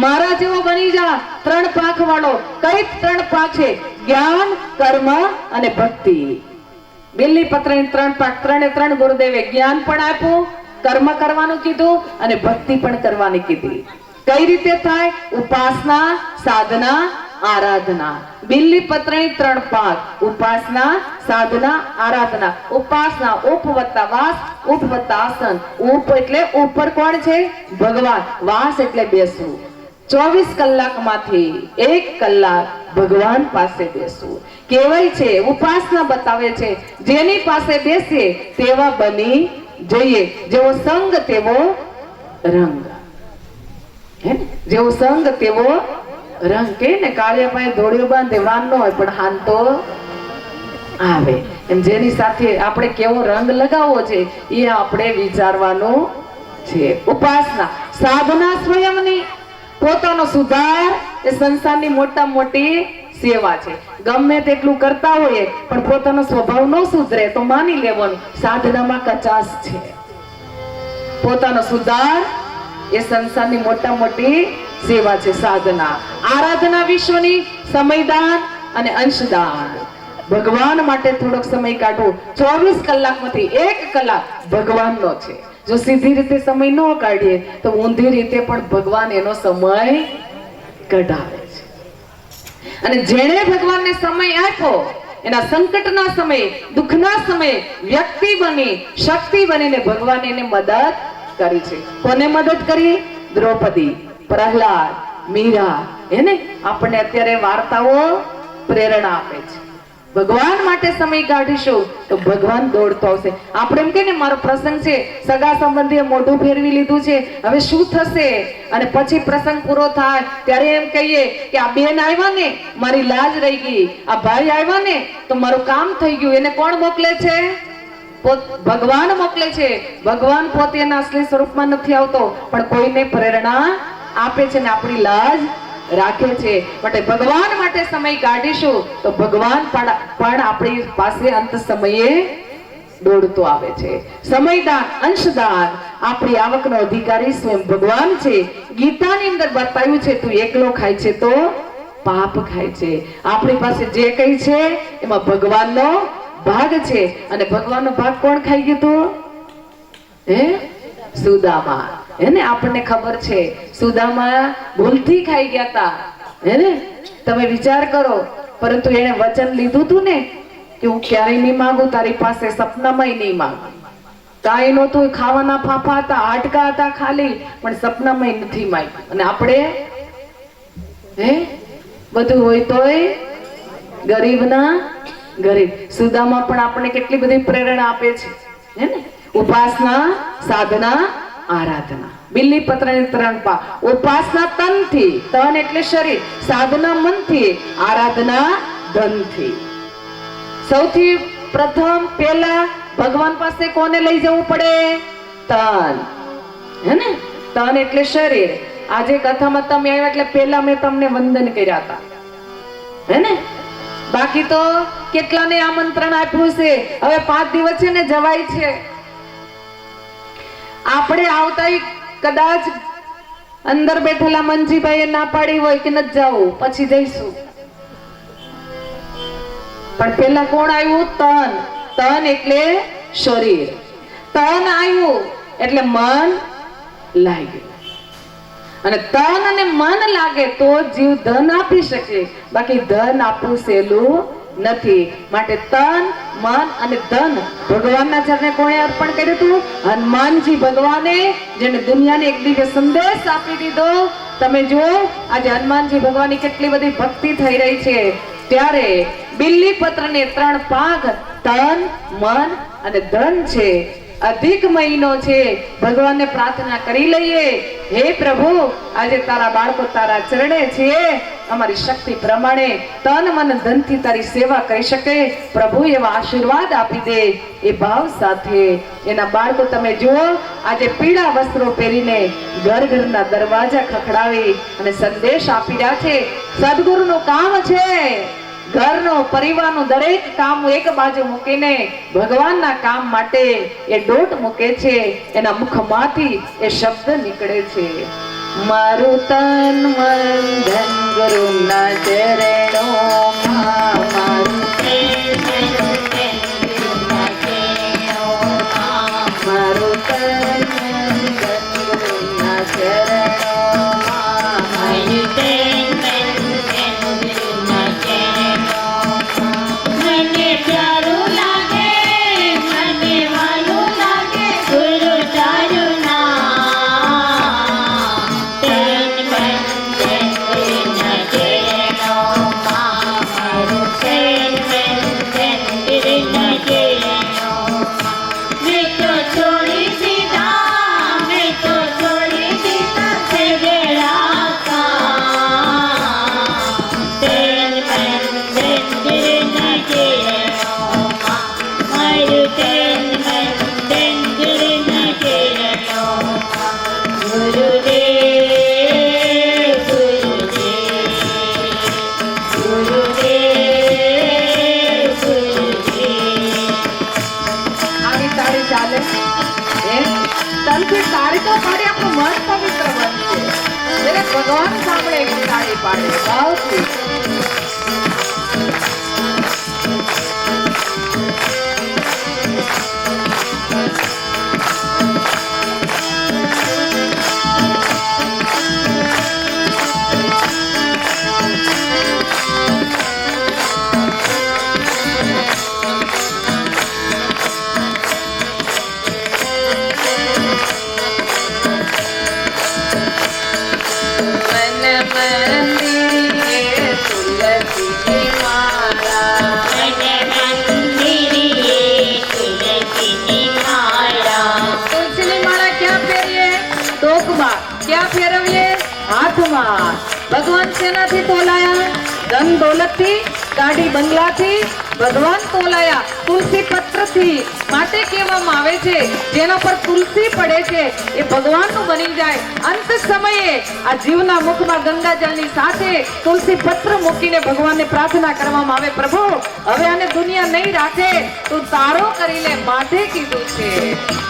મારા જેવો બની જા ત્રણ પાંખ વાળો કઈ ત્રણ પાંખ છે જ્ઞાન, કર્મ અને ભક્તિ. બિલ્લી પત્રની ત્રણ પાંખ, ત્રણે ત્રણ ગુરુદેવે જ્ઞાન પણ આપ્યું, કર્મ કરવાનું કીધું અને ભક્તિ પણ કરવાની કીધી. કઈ રીતે થાય? ઉપાસના, સાધના, આરાધના. બિલ્લી પત્રની ત્રણ પાંખ, ઉપાસના, સાધના, આરાધના. ઉપાસના, ઉપ વત્તા વાસ, ઉપ વત્તા આસન. ઉપ એટલે ઉપર કોણ છે? ભગવાન. વાસ એટલે બેસવું. ચોવીસ કલાકમાંથી એક કલાક ભગવાન પાસે બેસવું. કહેવાય છે, ઉપાસના બતાવે છે, જેની પાસે બેસીએ તેવા બની જઈએ. જેવો સંગ, તેવો રંગ. હે જેવો સંગ, તેવો રંગ. કે ને કાળિયા પાસે ધોળિયો બાંધે વાન હોય, પણ હાન તો આવે. એમ જેની સાથે આપણે કેવો રંગ લગાવવો છે, એ આપણે વિચારવાનું છે. ઉપાસના. સાધના સ્વયંની પોતાનો સુધાર એ સંસારની મોટા મોટી સેવા છે. ગમે તેટલું કરતા હોઈએ પણ પોતાનો સ્વભાવ ન સુધરે તો માની લેવાનું, સાધનામાં કચાસ છે. પોતાનો સુધાર એ સંસારની મોટા મોટી સેવા છે, સાધના. આરાધના વિશ્વની સમયદાન અને અંશદાન. ભગવાન માટે થોડોક સમય કાઢવો ચોવીસ કલાકમાંથી એક કલાક ભગવાનનો છે. જો સીધી રીતે સમય ન કાઢીએ, તો ઊંધી રીતે પણ ભગવાન એનો સમય કઢાવે છે. અને જેણે ભગવાનને સમય આપ્યો, એના સંકટના સમયે, દુઃખના સમયે વ્યક્તિ બની, શક્તિ બનીને ભગવાન એને મદદ કરી છે. કોને મદદ કરી? દ્રૌપદી, પ્રહલાદ, મીરા, એને. આપણને અત્યારે વાર્તાઓ પ્રેરણા આપે છે. ભગવાન માટે સમય કાઢીશું તો ભગવાન દોડતો આવશે. આપણે એમ કે ને, મારો પ્રસંગ છે, સગા સંબંધીએ મોઢું ફેરવી લીધું છે. હવે શું થશે? અને પછી પ્રસંગ પૂરો થાય, ત્યારે એમ કહીએ કે આ બેન આવ્યા ને, મારી લાજ રહી ગઈ. આ ભાઈ આવ્યા ને, તો મારું કામ થઈ ગયું. એને કોણ મોકલે છે? ભગવાન મોકલે છે. ભગવાન પોતે એના અસલી સ્વરૂપમાં નથી આવતો, પણ કોઈને પ્રેરણા આપે છે ને, આપણી લાજ રાખે છે. માટે ભગવાન માટે સમય કાઢીશું. તો ભગવાન પણ પણ આપણી પાસે અંત સમયે દોડતો આવે છે. સમયદાન, અંશદાન આપણી આવકનો અધિકારી સ્વયં ભગવાન છે. ગીતાની અંદર બતાવ્યું છે, તું એકલો ખાય છે તો પાપ ખાય છે. આપણી પાસે જે કઈ છે, એમાં ભગવાનનો ભાગ છે. અને ભગવાનનો ભાગ કોણ ખાઈ ગયું તું? હે? સુદામા. હે ને, આપણને ખબર છે સુદામા ભૂલથી ખાઈ ગયા તા. હે ને? તમે વિચાર કરો, પરંતુ એને વચન લીધું તું ને, કે હું ક્યારેય નહીં માંગુ, તારી પાસે સપનામાંય નહીં માંગુ. કાંઈ નહોતું, ખાવાના ફાફા હતા આટકા હતા ખાલી, પણ સપનામાં નથી માંગ્યું. અને આપણે? હે? બધું હોય તોય ગરીબના ગરીબ. સુદામાં પણ આપણને કેટલી બધી પ્રેરણા આપે છે. હે ને? ઉપાસના, સાધના આરાધના. બિલ્લી પત્રની ત્રણપા ઉપાસના તનથી, તન એટલે શરીર, સાધના મનથી, આરાધના ધનથી. સૌથી પ્રથમ, પહેલા ભગવાન પાસે કોને લઈ જવું પડે? તન. હે ને? તન એટલે શરીર. આજે કથામાં તમે આવ્યા એટલે પહેલા મેં તમને વંદન કર્યા હતા. હે ને? બાકી તો કેટલાને આમંત્રણ આપ્યું છે? હવે પાંચ દિવસ છે ને જવાય છે. આપણે આવતા કદાચ અંદર બેઠેલા મંજીભાઈએ ના પાડી હોય કે નથી જવું, પછી જઈશું. પણ પેલા કોણ આવ્યું? તન. તન એટલે શરીર. તન આવ્યું એટલે મન લાગ્યું. અને તન અને મન લાગે તો જીવ ધન આપી શકે. બાકી ધન આપવું સહેલું નથી. માટે તન, મન અને ધન ભગવાનના ચરણે કોણે અર્પણ કર્યું હતું? હનુમાનજી ભગવાને જેને દુનિયાને એક દિવ્ય સંદેશ આપી દીધો. તમે જુઓ, આજે હનુમાનજી ભગવાનની કેટલી બધી ભક્તિ થઈ રહી છે. ત્યારે બિલ્લી પત્રને ત્રણ પાક, તન, મન અને ધન છે. અધિક મહિનો છે. ભગવાનને પ્રાર્થના કરી લઈએ. હે પ્રભુ, આજે તારા બાળકો તારા ચરણે છે. અમારી શક્તિ પ્રમાણે તન મન ધનથી તારી સેવા કરી શકે. પ્રભુ, એવા આશીર્વાદ આપી દે. એ ભાવ સાથે એના બાળકો તમે જુઓ, આજે પીળા વસ્ત્રો પહેરીને ઘર ઘરના દરવાજા ખખડાવી અને સંદેશ આપી રહ્યા છે. સદગુરુનું કામ છે. ઘરનો, પરિવારનું દરેક કામ એક બાજુ મૂકીને ભગવાનના કામ માટે એ દોટ મૂકે છે. એના મુખમાંથી એ શબ્દ નીકળે છે. મારું તન મન ધન ગુરુના ચરણોમાં મારું મારું ભગવાન સાંભળે એવી તાળી પાડે ભાવથી શેનાથી તોલાયા ધન દોલતથી ગાડી બંગલાથી, ભગવાન તોલાયા. તુલસી પત્રથી માટે કહેવામાં આવે છે, જેના પર તુલસી પડે છે, એ ભગવાનનું બની જાય. અંત સમયે આ જીવના મુખમાં ગંગાજળની સાથે તુલસી પત્ર મૂકીને ભગવાનને પ્રાર્થના કરવામાં આવે. પ્રભુ, હવે આને દુનિયા નહીં રાખે, તું તારો કરીને માથે કીધું છે.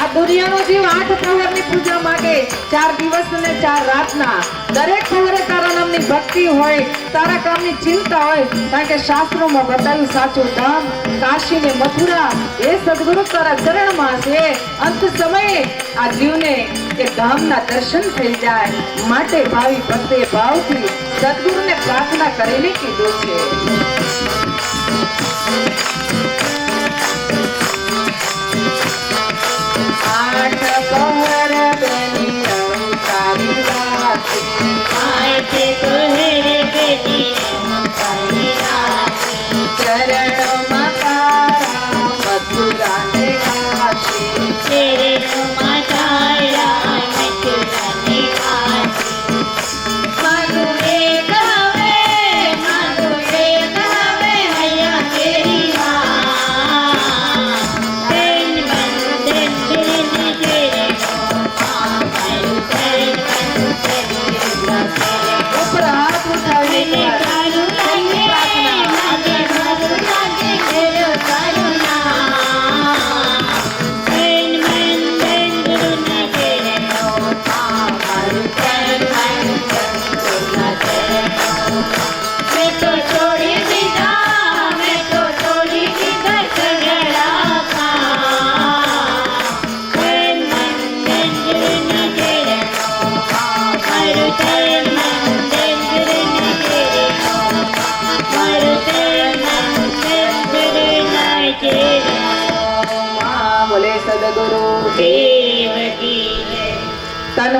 આ દુનિયાનો જીવ આઠ પ્રહરની પૂજા માંગે ચાર દિવસ અને ચાર રાતના. દરેક પ્રહરે તારા નામની ભક્તિ હોય, તારા કામની ચિંતા હોય, કારણ કે શાસ્ત્રોમાં બતાવ્યું સાચું ધામ, કાશી ને મથુરા, એ સદગુરુ તારા ચરણમાં છે. અંત સમયે આ જીવને એ ધામના દર્શન થઈ જાય. માટે ભાવિ ભક્તે ભાવથી સદગુરુને પ્રાર્થના કરીને કીધું છે.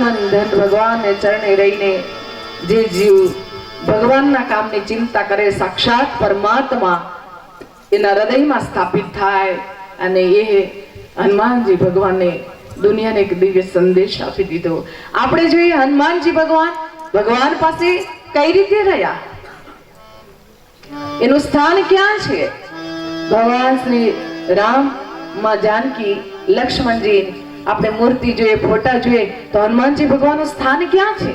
મન ધન ભગવાનને ચરણે રહીને જે જીવ ભગવાનના કામની ચિંતા કરે, સાક્ષાત પરમાત્મા એના હૃદયમાં સ્થાપિત થાય અને એ હનુમાનજી ભગવાનને દુનિયાને એક દિવ્ય સંદેશ આપી દીધો. આપણે જોઈએ હનુમાનજી ભગવાન ભગવાન પાસે કઈ રીતે રહ્યા? એનું સ્થાન ક્યાં છે? ભગવાન શ્રી રામમાં જાનકી લક્ષ્મણજી આપણે મૂર્તિ જોઈએ, ફોટા જોઈએ, તો હનુમાનજી ભગવાનનું સ્થાન ક્યાં છે?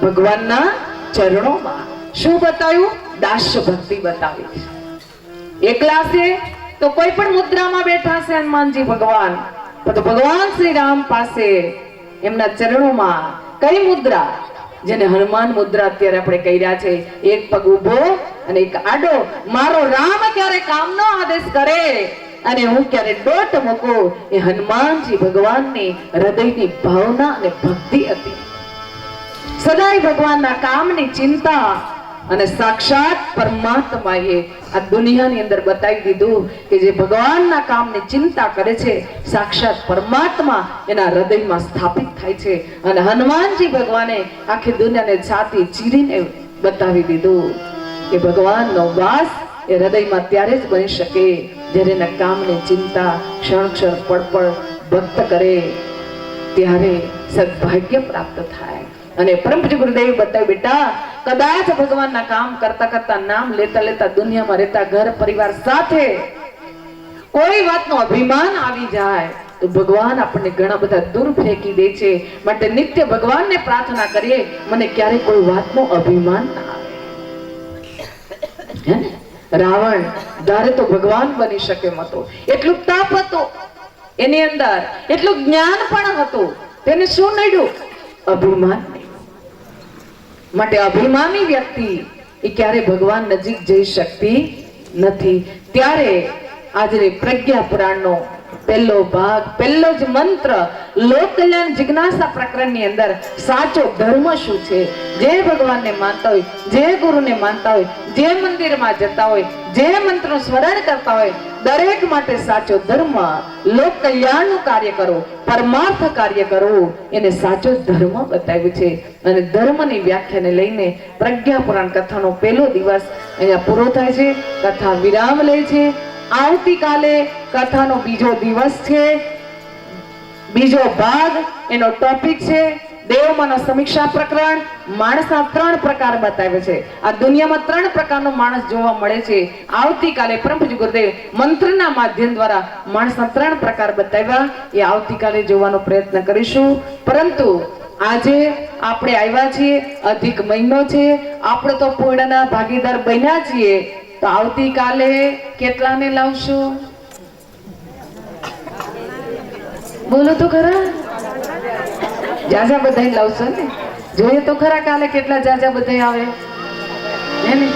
ભગવાનના ચરણોમાં. શું બતાવ્યું દાસ્ય ભક્તિ બતાવી એકલા છે તો કોઈ પણ મુદ્રામાં બેઠા છે હનુમાનજી ભગવાન. તો ભગવાન શ્રી રામ પાસે એમના ચરણોમાં કઈ મુદ્રા? જેને હનુમાન મુદ્રા અત્યારે આપણે કર્યા છે. એક પગ ઊભો અને એક આડો. મારો રામ ક્યારે કામનો આદેશ કરે? અને હું ક્યારે ડોટ મૂકું એ હનુમાનજી ભગવાનની હૃદયની ભાવના અને ભક્તિ હતી. સદાય ભગવાનના કામની ચિંતા અને સાક્ષાત પરમાત્માએ આ દુનિયાની અંદર બતાવી દીધું કે જે ભગવાનના કામની ચિંતા કરે છે, સાક્ષાત પરમાત્મા એના હૃદયમાં સ્થાપિત થાય છે અને હનુમાનજી ભગવાને આખી દુનિયાને છાતી ચીરીને બતાવી દીધું કે ભગવાનનો વાસ એ હૃદયમાં ત્યારે જ બની શકે. જ્યારે એના કામની ચિંતા ક્ષણ ક્ષણ પળ પળ ભક્ત કરે, ત્યારે સદભાગ્ય પ્રાપ્ત થાય. અને પરમ પૂજ્ય ગુરુદેવ બતાવ્યું બેટા, કદાચ ભગવાનના કામ કરતા કરતા નામ લેતા લેતા દુનિયામાં રહેતા ઘર પરિવાર સાથે કોઈ વાતનો અભિમાન આવી જાય, તો ભગવાન આપણને ઘણા બધા દૂર ફેંકી દે છે. માટે નિત્ય ભગવાનને પ્રાર્થના કરીએ, મને ક્યારે કોઈ વાતનો અભિમાન ના આવે? રાવણ, દારે તો ભગવાન બની શકે મતો. એટલું તાપ હતો એની અંદર. એટલું જ્ઞાન પણ હતું. તેને શું નડ્યું? અભિમાન. માટે અભિમાની વ્યક્તિ એ ક્યારે ભગવાન નજીક જઈ શકતી નથી. ત્યારે આજે પ્રજ્ઞા પુરાણનો પહેલો ભાગ પહેલો જ મંત્ર. લોક કલ્યાણ જિજ્ઞાસા પ્રકરણની અંદર સાચો ધર્મ શું છે? જે ભગવાનને માનતા હોય, જે ગુરુને માનતા હોય, જે મંદિરમાં જતા હોય, જે મંત્રનું સ્મરણ કરતા હોય, દરેક માટે સાચો ધર્મ. લોક કલ્યાણનું કાર્ય કરો, પરમાર્થ કાર્ય કરવું એને સાચો ધર્મ બતાવ્યું છે. અને ધર્મની વ્યાખ્યાને લઈને પ્રજ્ઞા પુરાણ કથાનો પહેલો દિવસ અહીંયા પૂરો થાય છે. કથા વિરામ લે છે. આવતીકાલે કથાનો બીજો દિવસ છે. બીજો ભાગ એનો ટોપિક છે. દેવમાંનો સમીક્ષા પ્રકરણ માણસના ત્રણ પ્રકાર બતાવે છે. આ દુનિયામાં ત્રણ પ્રકારનો માણસ જોવા મળે છે. આવતીકાલે પરમ પૂજ્ય ગુરુદેવ મંત્રના માધ્યમ દ્વારા માણસના ત્રણ પ્રકાર બતાવ્યા. એ આવતીકાલે જોવાનો પ્રયત્ન કરીશું. પરંતુ આજે આપણે આવ્યા છીએ. અધિક મહિનો છે. આપણે તો પૂર્ણના ભાગીદાર બન્યા છીએ. તો આવતીકાલે કેટલાને લાવશો? બોલો તો ખરા. જાજા બધા લાવશો ને? જોઈએ તો ખરા કાલે કેટલા જાજા બધા આવે. ને?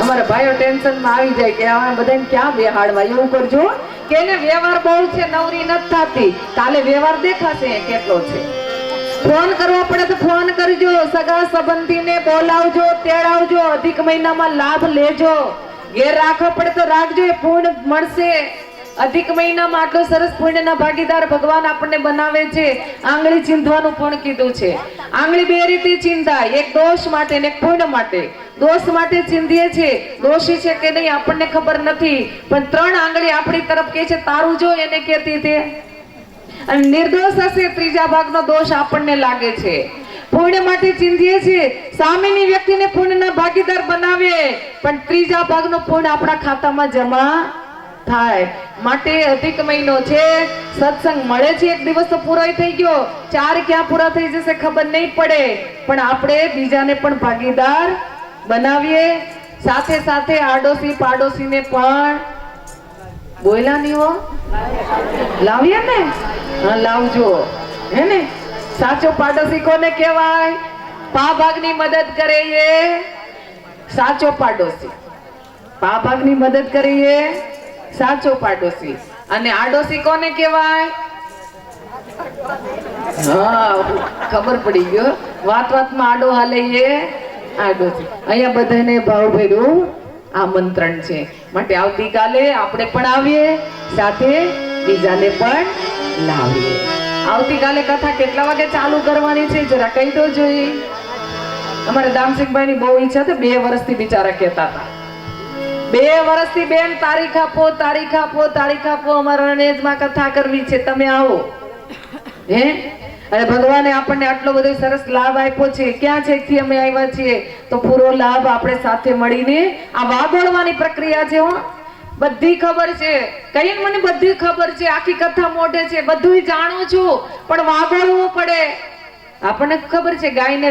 અમારા ભાઈઓ ટેન્શનમાં આવી જાય કે આ બધાને ક્યાં બેહાડવા? એવું કરજો કે એને વ્યવહાર બહુ છે, નવરી નથી થતી. કાલે વ્યવહાર દેખાશે કેટલો છે. ફોન કરવો પડે તો ફોન કરજો, સગા સંબંધીને બોલાવજો, તેડાવજો, અધિક મહિનામાં લાભ લેજો. ઘેર રાખો પડે તો રાખજો એ પૂર્ણ મળશે. અધિક મહિનામાં આટલો સરસ પુણ્યના ભાગીદાર ભગવાન આપણને બનાવે છે. આંગળી ચીંધવાનું પણ કીધું છે. આંગળી બે રીતે ચીંધાય. એક દોષ માટે ને એક માટે. દોષ માટે ચીંધીએ છે. દોષી છે કે નહીં આપણને ખબર નથી. પણ ત્રણ આંગળી આપણી તરફ કે છે, તારું જો એને કહેતી તે. અને નિર્દોષ હશે, ત્રીજા ભાગનો દોષ આપણને લાગે છે. પુણ્ય માટે ચિંધીએ છીએ. સામેની વ્યક્તિને પુણ્યના ભાગીદાર બનાવીએ પણ ત્રીજા ભાગનો પુણ્ય આપણા ખાતામાં જમા થાય. માટે અધિક મહિનો છે. સત્સંગ મળે છે. એક દિવસ તો પૂરો થઈ ગયો. ચાર ક્યાં પૂરા થઈ જશે ખબર નહીં પડે. પણ આપણે બીજાને પણ ભાગીદાર બનાવીએ. સાથે સાથે આડોશી પાડોશીને પણ બોયલા નહીં હો લાવીએ ને? હા, લાવજો. હે ને? સાચો પાડોશી કોને કહેવાય? પા ભાગની મદદ કરે એ સાચો પાડોશી. પા ભાગની મદદ કરે એ સાચો પાડોશી. અને આડોશી કોને કહેવાય? હા, ખબર પડી ગયો વાત વાતમાં આડો હાલે એ આડોશી. અહીંયા બધાને ભાવ ભર્યું આમંત્રણ છે. માટે આવતીકાલે આપણે પણ આવીએ, સાથે બીજાને પણ લાવીએ. આવતીકાલે કથા કેટલા વાગે ચાલુ કરવાની છે? જરા કહી દો અમારે દામસિંહભાઈ ની બહુ ઈચ્છા છે, બે વર્ષથી બિચારા કહેતા હતા. બે વર્ષથી બેન, તારીખ આપો તારીખ આપો તારીખ આપો, અમારા રણેજમાં કથા કરવી છે. તમે આવો. હે? અને ભગવાને આપણને આટલો બધો સરસ લાભ આપ્યો છે. ક્યાં છે? થી અમે આવ્યા છીએ. તો પૂરો લાભ આપણે સાથે મળીને આ વાગોળવાની પ્રક્રિયા છે, હો. બધી ખબર છે. કઈ મને બધી ખબર છે. આખી કથા મોઢે છે. બધું જાણું છું. પણ વાગોળવું પડે. આપણને ખબર છે ગાયને